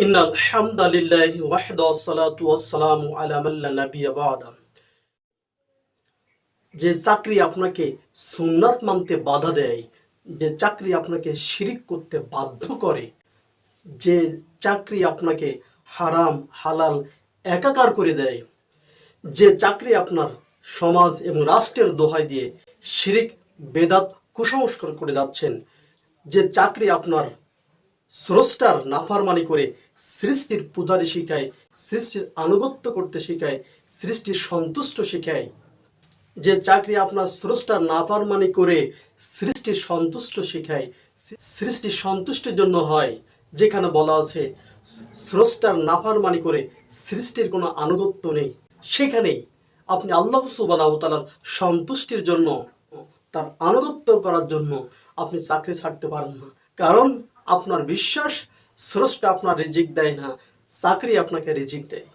إن الحمد لله وحده والصلاة والسلام على من لا نبي بعده যে চাকরি আপনাকে সুন্নাত মানতে বাধা দেয় যে চাকরি আপনাকে শিরিক করতে বাধ্য করে যে চাকরি আপনাকে হারাম হালাল একাকার করে দেয় যে চাকরি আপনার সমাজ এবং রাষ্ট্রের দোহাই দিয়ে শিরিক বেদাত কুসংস্কার করে যাচ্ছেন যে চাকরি আপনার স্রষ্টার নাফারমানি করে সৃষ্টির পূজারি শিখায়, সৃষ্টির আনুগত্য করতে শিখায়, সৃষ্টির সন্তুষ্ট শিখায়। যে চাকরি আপনার স্রষ্টার নাফারমানি করে সৃষ্টির সন্তুষ্ট শিখায়, সৃষ্টির সন্তুষ্টির জন্য হয়। যেখানে বলা আছে, স্রষ্টার নাফারমানি করে সৃষ্টির কোনো আনুগত্য নেই। সেখানেই আপনি আল্লাহ সুবাহ সন্তুষ্টির জন্য, তার আনুগত্য করার জন্য আপনি চাকরি ছাড়তে পারেন না। কারণ আপনার বিশ্বাস স্রষ্টা আপনার রিজিক দেয় না চাকরি আপনাকে রিজিক দেয়।